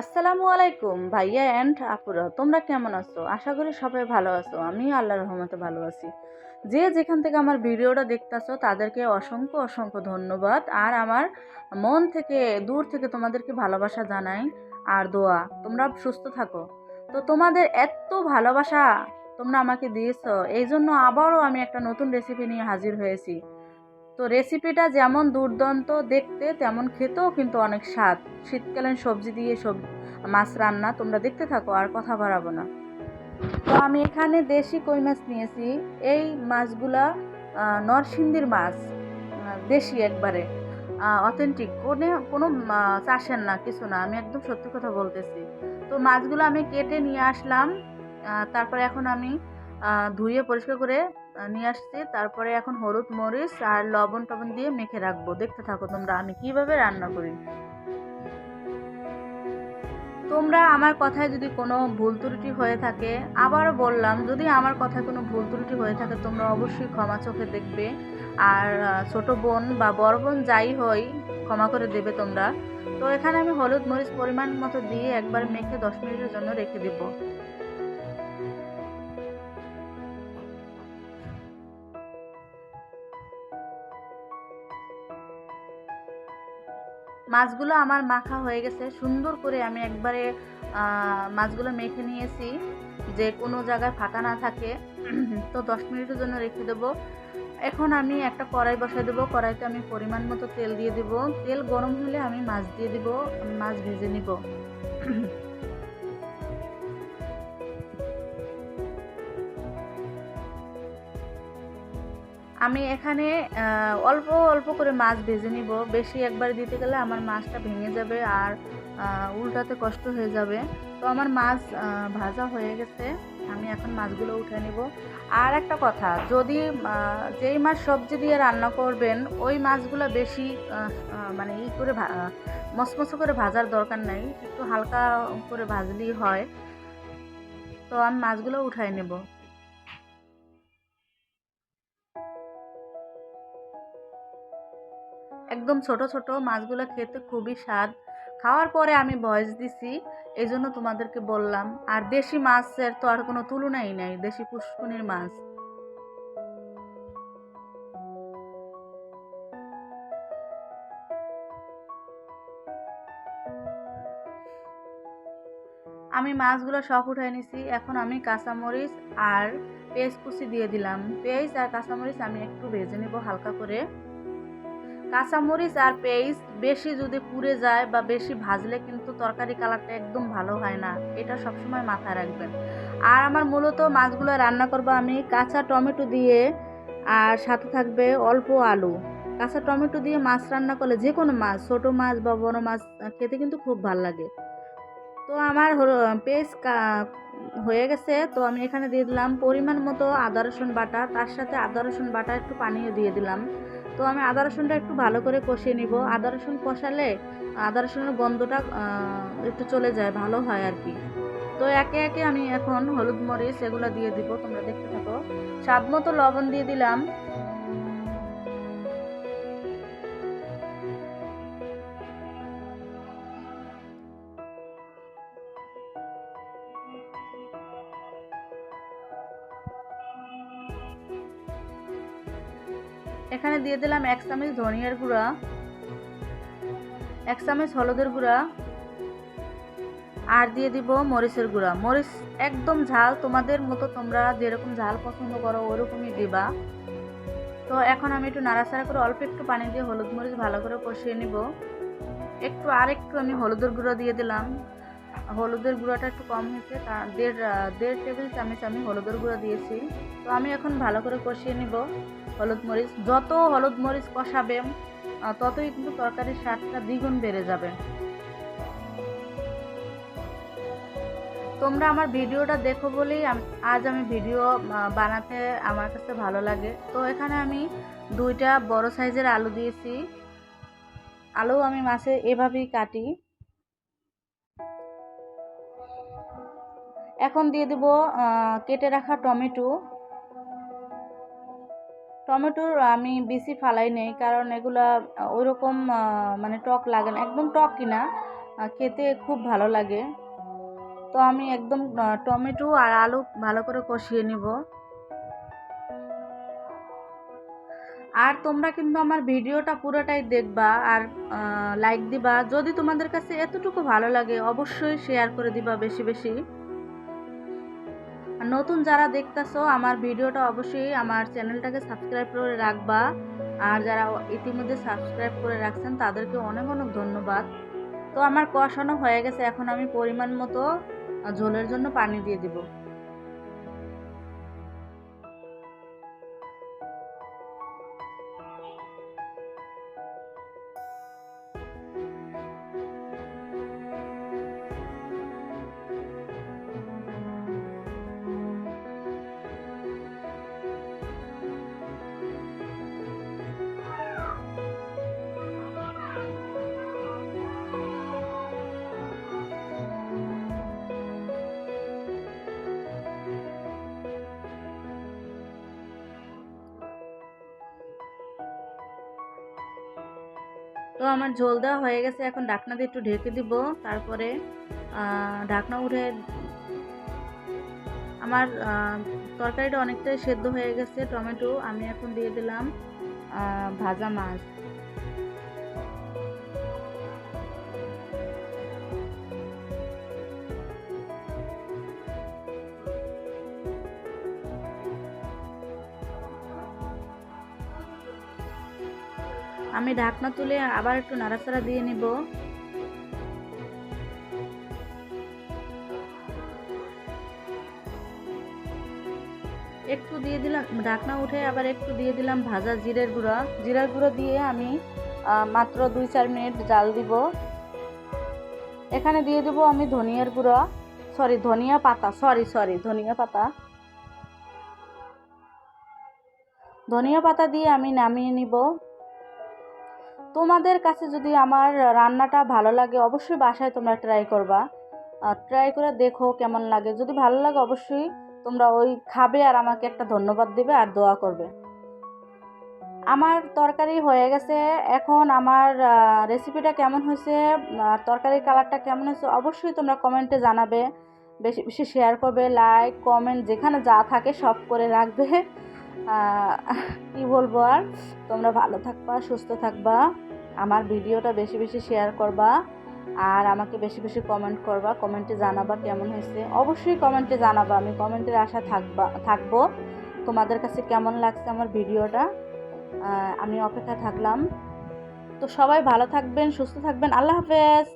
আসসালামু আলাইকুম ভাইয়া অ্যান্ড আপুরা, তোমরা কেমন আছো? আশা করি সবাই ভালো আছো আমি আল্লাহ রহমতে ভালো আছি। যে যেখান থেকে আমার ভিডিওটা দেখতেছো, তাদেরকে অসংখ্য অসংখ্য ধন্যবাদ। আর আমার মন থেকে, দূর থেকে তোমাদেরকে ভালোবাসা জানাই আর দোয়া, তোমরা সুস্থ থাকো। তো তোমাদের এত ভালোবাসা তোমরা আমাকে দিয়েছ এই জন্য আবারও আমি একটা নতুন রেসিপি নিয়ে হাজির হয়েছি। তো রেসিপিটা যেমন দুর্দান্ত দেখতে, তেমন খেতেও কিন্তু অনেক স্বাদ। শীতকালীন সবজি দিয়ে সব মাছ রান্না তোমরা দেখতে থাকো, আর কথা বাড়াবো না। তো আমি এখানে দেশি কই মাছ নিয়েছি। এই মাছগুলা নরসিংদীর মাছ দেশি একবারে। অথেন্টিক কোনো কোনো চাষের না, কিছু না। আমি একদম সত্যি কথা বলতেছি। তো মাছগুলো আমি কেটে নিয়ে আসলাম। তারপরে এখন আমি ধুয়ে পরিষ্কার করে নিয়ে আসছি। তারপরে এখন হলুদ মরিচ আর লবণ টবণ দিয়ে মেখে রাখব। দেখতে থাকো তোমরা আমি কীভাবে রান্না করি। তোমরা আমার কথায় যদি কোনো ভুল ত্রুটি হয়ে থাকে, আবারও বললাম, যদি আমার কথায় কোনো ভুল ত্রুটি হয়ে থাকে, তোমরা অবশ্যই ক্ষমা চোখে দেখবে। আর ছোট বোন বা বড় বোন যাই হই, ক্ষমা করে দেবে তোমরা। তো এখানে আমি হলুদ মরিচ পরিমাণ মতো দিয়ে একবার মেখে দশ মিনিটের জন্য রেখে দেবো। মাছগুলো আমার মাখা হয়ে গেছে। সুন্দর করে আমি একবারে মাছগুলো মেখে নিয়েছি। যে কোনো জায়গায় ফাঁকা না থাকে। তো দশ মিনিটের জন্য রেখে দেবো। এখন আমি একটা কড়াই বসাই দেবো। কড়াইতে আমি পরিমাণ মতো তেল দিয়ে দেবো। তেল গরম হলে আমি মাছ দিয়ে দিব। মাছ ভেজে নিব। আমি এখানে অল্প অল্প করে মাছ ভেজে নিব। বেশি একবার দিতে গেলে আমার মাছটা ভেঙে যাবে আর উল্টাতে কষ্ট হয়ে যাবে। তো আমার মাছ ভাজা হয়ে গেছে। আমি এখন মাছগুলো উঠে নিব। আর একটা কথা যদি যেই মাছ সবজি দিয়ে রান্না করবেন ওই মাছগুলো বেশি মানে ই করে আহ, করে ভাজার দরকার নাই। একটু হালকা করে ভাজলেই হয়। তো আমি মাছগুলো উঠাই নেব। একদম ছোট ছোট মাছগুলো খেতে খুবই স্বাদ। খাওয়ার পরে আমি ভয়েস দিছি এই জন্য তোমাদেরকে বললাম। আর দেশি মাছের তো আর কোনো তুলনাই নাই, দেশি পুষ্কুনির মাছ। আমি মাছগুলো সব উঠাই নিছি, এখন আমি কাঁচামরিচ আর পেঁয়াজ কুচি দিয়ে দিলাম। পেঁয়াজ আর কাঁচামরিচ আমি একটু ভেজে নেব হালকা করে। কাঁচামরিচ আর পেঁয়াজ বেশি যদি পুড়ে যায় বা বেশি ভাজলে কিন্তু তরকারি কালারটা একদম ভালো হয় না। এটা সবসময় মাথায় রাখবেন। আর আমার মূলত মাছগুলো রান্না করব আমি কাঁচা টমেটো দিয়ে আর সাথে থাকবে অল্প আলু। কাঁচা টমেটো দিয়ে মাছ রান্না করলে যে কোনো মাছ, ছোটো মাছ বা বড় মাছ খেতে কিন্তু খুব ভালো লাগে। তো আমার কা- হয়ে গেছে। তো আমি এখানে দিয়ে দিলাম পরিমাণ মতো আদা রসুন বাটা। তার সাথে আদা রসুন বাটা একটু পানিও দিয়ে দিলাম। তো আমি আদা রসুনটা একটু ভালো করে কষিয়ে নিব। আদা রসুন কষালে, আদা রসুনের গন্ধটা একটু চলে যায়, ভালো হয় আর কি। তো একে একে আমি এখন হলুদ মরিচ এগুলো দিয়ে দিব, তোমরা দেখতে থাকো। স্বাদ মতো লবণ দিয়ে দিলাম। এখানে দিয়ে দিলাম এক চামচ ধনিয়ার গুঁড়া, এক চামচ হলুদের গুঁড়া, আর দিয়ে দিব মরিচের গুঁড়া। মরিচ একদম ঝাল, তোমাদের মতো তোমরা যেরকম ঝাল পছন্দ করো, ওরকমই দিবা। তো এখন আমি একটু নাড়াচাড়া করে অল্প একটু পানি দিয়ে হলুদ মরিচ ভালো করে কষিয়ে নিব। একটু আর একটু আমি হলুদের গুঁড়ো দিয়ে দিলাম। হলুদের গুঁড়োটা একটু কম হয়েছে। তা দেড় দেড় টেবিল চামচ আমি হলুদের গুঁড়ো দিয়েছি। তো আমি এখন ভালো করে কষিয়ে নিব হলুদ মরিচ। যত হলুদ মরিচ কষাবে ততই কিন্তু তরকারির স্বাদটা দ্বিগুণ বেড়ে যাবে। তোমরা আমার ভিডিওটা দেখো বলেই আজ আমি ভিডিও বানাতে আমার কাছে ভালো লাগে। তো এখানে আমি দুইটা বড় সাইজের আলু দিয়েছি। আলু আমি মাছে এভাবেই কাটি। এখন দিয়ে দেব কেটে রাখা টমেটো। টমেটোর আমি বেশি ফালাই নেই, কারণ এগুলা ওইরকম মানে টক লাগে না, একদম টক কিনা খেতে খুব ভালো লাগে। তো আমি একদম টমেটো আর আলু ভালো করে কষিয়ে নিব। আর তোমরা কিন্তু আমার ভিডিওটা পুরোটাই দেখবা আর লাইক দিবা। যদি তোমাদের কাছে এতটুকু ভালো লাগে, অবশ্যই শেয়ার করে দিবা বেশি বেশি। নতুন যারা দেখতেছো, আমার ভিডিওটা অবশ্যই আমার চ্যানেলটাকে সাবস্ক্রাইব করে রাখবা। আর যারা ইতিমধ্যে সাবস্ক্রাইব করে রাখছেন, তাদেরকে অনেক অনেক ধন্যবাদ। তো আমার কষানো হয়ে গেছে, এখন আমি পরিমাণ মতো ঝোলের জন্য পানি দিয়ে দিব। তো আমার ঝোল দেওয়া হয়ে গেছে, এখন ঢাকনা দিয়ে একটু ঢেকে দিব। তারপরে ঢাকনা উঠে আমার তরকারিটা অনেকটাই সেদ্ধ হয়ে গেছে, টমেটো আমি এখন দিয়ে দিলাম ভাজা মাছ। আমি ঢাকনা তুলে আবার একটু নাড়াচাড়া দিয়ে নিব। একটু দিয়ে দিলাম, ঢাকনা উঠে আবার একটু দিয়ে দিলাম ভাজা জিরের গুঁড়া। জিরার গুঁড়ো দিয়ে আমি মাত্র দুই চার মিনিট জাল দিব। এখানে দিয়ে দেবো আমি ধনিয়ার গুঁড়া। সরি, ধনিয়া পাতা, সরি সরি, ধনিয়া পাতা। ধনিয়া পাতা দিয়ে আমি নামিয়ে নিব। তোমাদের কাছে যদি আমার রান্নাটা ভালো লাগে, অবশ্যই বাসায় তোমরা ট্রাই করবা। ট্রাই করে দেখো কেমন লাগে। যদি ভালো লাগে, অবশ্যই তোমরা ওই খাবে আর আমাকে একটা ধন্যবাদ দেবে আর দোয়া করবে। আমার তরকারি হয়ে গেছে। এখন আমার রেসিপিটা কেমন হয়েছে তরকারির কালারটা কেমন হয়েছে, অবশ্যই তোমরা কমেন্টে জানাবে। বেশি বেশি শেয়ার করবে লাইক কমেন্ট যেখানে যা থাকে সব করে রাখবে। কি বলব আর? তোমরা ভালো থাকবা, সুস্থ থাকবা। আমার ভিডিওটা বেশি বেশি শেয়ার করবা আর আমাকে বেশি বেশি কমেন্ট করবা। কমেন্টে জানাবা কেমন হয়েছে। অবশ্যই কমেন্টে জানাবা। আমি কমেন্টের আশা থাকবা, থাকব। তোমাদের কাছে কেমন লাগছে আমার ভিডিওটা? আমি অপেক্ষা থাকলাম। তো সবাই ভালো থাকবেন, সুস্থ থাকবেন। আল্লাহ হাফেজ!